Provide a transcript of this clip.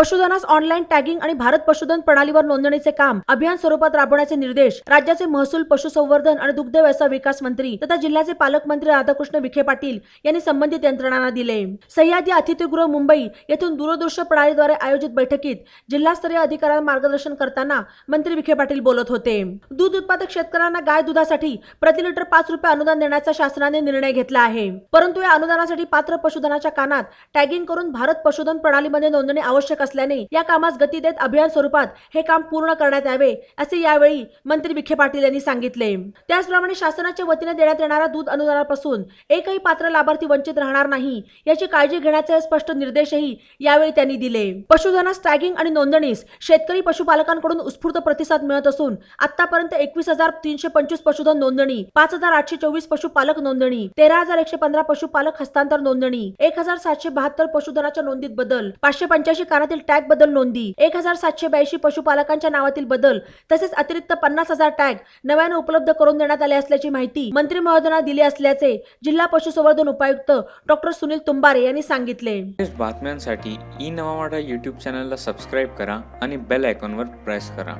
पशुधनास online tagging आणि भारत पशुधन प्रणालीवर नोंदणीचे काम अभियान स्वरूपात राबवण्याचे निर्देश राज्याचे महसूल पशुसंवर्धन आणि दुग्ध व्यवसाय विकास मंत्री तथा जिल्ह्याचे पालकमंत्री राधाकृष्ण विखे पाटील यांनी संबंधित यंत्रणांना दिले. सह्याद्री अतिथीगृह मुंबई येथून दूरदृश्य प्रणालीद्वारे आयोजित बैठकीत जिल्हास्तरीय अधिकाऱ्यांना मार्गदर्शन करताना मंत्री विखे पाटील बोलत होते. दूध उत्पादक शेतकऱ्यांना गाय दुधासाठी प्रति लिटर पाच रुपये अनुदान देण्याचा शासनाने निर्णय घेतला आहे. परंतु या अनुदानासाठी पात्र पशुधनाच्या कानात टॅगिंग करून भारत पशुधन प्रणालीमध्ये नोंदणी आवश्यक असल्याने या कामास गती देत अभियान स्वरूपात हे काम पूर्ण करण्यात यावे असे यावेळी मंत्री विखे पाटील यांनी सांगितले. त्याचप्रमाणे शासनाच्या वतीने देण्यात येणाऱ्या दूध अनुदानापासून एकही पात्र लाभार्थी वंचित राहणार नाही याची काळजी घेण्याचे स्पष्ट निर्देशही यावेळी त्यांनी दिले. पशुधनास टॅगिंग आणि नोंदणीस शेतकरी पशुपालकांकडून उत्स्फूर्त प्रतिसाद मिळत असून आतापर्यंत एकवीस हजार तीनशे पंचवीस पशुधन नोंदणी पाच हजार आठशे चोवीस पशुपालक नोंदणी तेरा हजार एकशे पंधरा पशुपालक हस्तांतर नोंदणी एक हजार सातशे बहात्तर पशुधनाच्या नोंदीत बदल पाचशे पंच्याऐंशी कानातील टॅग बदल नोंदी. एक हजार सातशे ब्याऐंशी पशुपालकांच्या नावातील बदल तसेच अतिरिक्त पन्नास हजार टॅग नव्याने उपलब्ध करून देण्यात आले असल्याची माहिती मंत्री महोदयांना दिली असल्याचे जिल्हा पशुसंवर्धन उपायुक्त डॉक्टर सुनील तुंबारे यांनी सांगितले. बातम्यांसाठी ई नवा मराठा यूट्यूब चॅनलला सबस्क्राईब करा आणि बेल आयकॉनवर प्रेस करा.